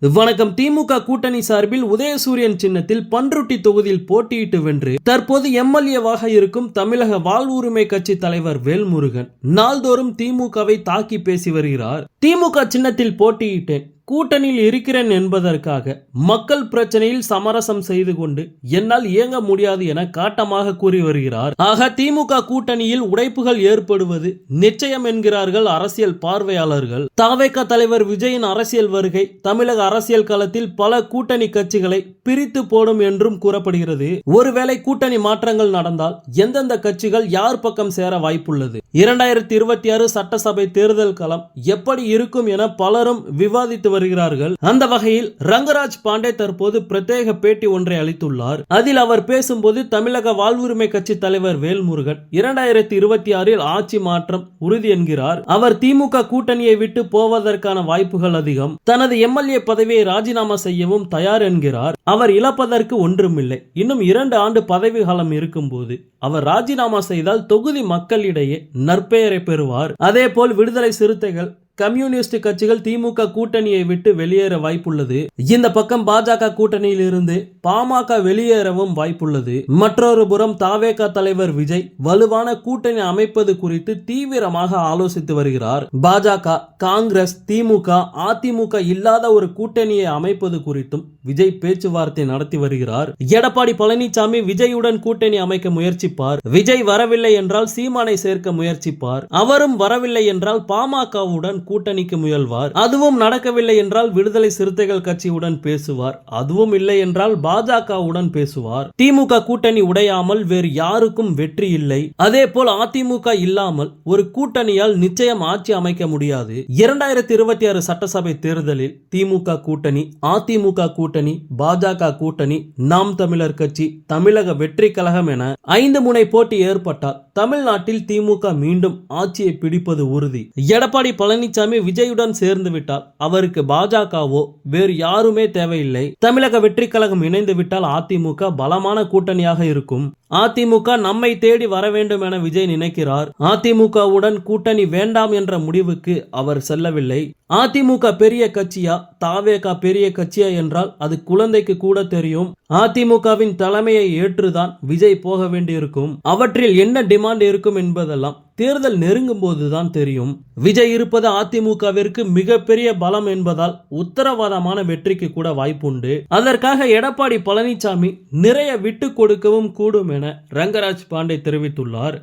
வணக்கம். திமுக கூட்டணி சார்பில் உதயசூரியன் சின்னத்தில் பன்ருட்டி தொகுதியில் போட்டியிட்டு வென்று தற்போது எம்எல்ஏவாக இருக்கும் தமிழக வாழ்வுரிமை கட்சி தலைவர் வேல்முருகன். நாள்தோறும் திமுகவை தாக்கி பேசி வருகிறார். திமுக சின்னத்தில் போட்டியிட்டேன். கூட்டணியில் இருக்கிறேன் என்பதற்காக மக்கள் பிரச்சனையில் சமரசம் செய்து கொண்டு என்னால் இயங்க முடியாது என காட்டமாக கூறி வருகிறார். ஆக திமுக கூட்டணியில் உடைப்புகள் ஏற்படுவது நிச்சயம் என்கிறார்கள் அரசியல் பார்வையாளர்கள். தாவேக தலைவர் விஜயின் அரசியல் வருகை தமிழக அரசியல் களத்தில் பல கூட்டணி கட்சிகளை பிரித்து போடும் என்றும் கூறப்படுகிறது. ஒருவேளை கூட்டணி மாற்றங்கள் நடந்தால் எந்தெந்த கட்சிகள் யார் பக்கம் சேர வாய்ப்புள்ளது? இரண்டாயிரத்தி இருபத்தி ஆறு சட்டசபை தேர்தல் களம் எப்படி இருக்கும் என பலரும் விவாதித்து வருகிறார்கள். அந்த வகையில் ரங்கராஜ் பாண்டே தற்போது பிரத்யேக பேட்டி ஒன்றை அளித்துள்ளார். அதில் அவர் பேசும்போது தமிழக வாழ்வுரிமை கட்சி தலைவர் வேல்முருகன் இரண்டாயிரத்தி இருபத்தி ஆறில் ஆட்சி மாற்றம் உறுதி என்கிறார். அவர் திமுக கூட்டணியை விட்டு போவதற்கான வாய்ப்புகள் அதிகம். தனது எம்எல்ஏ பதவியை ராஜினாமா செய்யவும் தயார் என்கிறார். அவர் இழப்பதற்கு ஒன்றுமில்லை. இன்னும் இரண்டு ஆண்டு பதவி காலம் இருக்கும்போது அவர் ராஜினாமா செய்தால் தொகுதி மக்களிடையே நற்பெயரை பெறுவார். அதேபோல் விடுதலை சிறுத்தைகள் கம்யூனிஸ்ட் கட்சிகள் திமுக கூட்டணியை விட்டு வெளியேற வாய்ப்புள்ளது. இந்த பக்கம் பாஜக கூட்டணியில் இருந்து பாமக வெளியேறவும் வாய்ப்புள்ளது. மற்றொரு புறம் தாவேக தலைவர் விஜய் வலுவான கூட்டணி அமைப்பது குறித்து தீவிரமாக ஆலோசித்து வருகிறார். பாஜக காங்கிரஸ் திமுக அதிமுக இல்லாத ஒரு கூட்டணியை அமைப்பது குறித்தும் விஜய் பேச்சுவார்த்தை நடத்தி வருகிறார். எடப்பாடி பழனிசாமி விஜயுடன் கூட்டணி அமைக்க முயற்சிப்பார். விஜய் வரவில்லை என்றால் சீமானை சேர்க்க முயற்சிப்பார். அவரும் வரவில்லை என்றால் பாமகவுடன் கூட்டணிக்கு முயல்வார். அதுவும் நடக்கவில்லை என்றால் விடுதலை சிறுத்தைகள் கட்சியுடன் பேசுவார். அதுவும் இல்லை என்றால் பாஜகவுடன் பேசுவார். திமுக கூட்டணி உடையாமல் வேறு யாருக்கும் வெற்றி இல்லை. அதே போல் அதிமுக இல்லாமல் ஒரு கூட்டணியால் நிச்சயம் ஆட்சி அமைக்க முடியாது. இரண்டாயிரத்தி இருபத்தி ஆறு சட்டசபை தேர்தலில் திமுக கூட்டணி அதிமுக கூட்டணி பாஜக கூட்டணி நாம் தமிழர் கட்சி தமிழக வெற்றி கழகம் என ஐந்து முனை போட்டி ஏற்பட்டால் தமிழ்நாட்டில் திமுக மீண்டும் ஆட்சியை பிடிப்பது உறுதி. எடப்பாடி பழனிசாமி விஜயுடன் சேர்ந்து விட்டால் அவருக்கு பாஜகவோ வேறு யாருமே தேவையில்லை. தமிழக வெற்றி கழகம் இணைந்து விட்டால் அதிமுக பலமான கூட்டணியாக இருக்கும். அதிமுக நம்மை தேடி வர வேண்டும் என விஜய் நினைக்கிறார். அதிமுகவுடன் கூட்டணி வேண்டாம் என்ற முடிவுக்கு அவர் செல்லவில்லை. அதிமுக பெரிய கட்சியா? தாவேகா பெரிய கட்சியா என்றால் அது குழந்தைக்கு கூட தெரியும். அதிமுகவின் தலைமையை ஏற்றுதான் விஜய் போக வேண்டியிருக்கும். அவற்றில் என்ன டிமாண்ட் இருக்கும் என்பதெல்லாம் தேர்தல் நெருங்கும் போதுதான் தெரியும். விஜய் இருப்பது அதிமுகவிற்கு மிகப்பெரிய பலம் என்பதால் உத்தரவாதமான வெற்றிக்கு கூட வாய்ப்புண்டு. அதற்காக எடப்பாடி பழனிசாமி நிறைய விட்டு கொடுக்கவும் கூடும் என ரங்கராஜ் பாண்டே தெரிவித்துள்ளார்.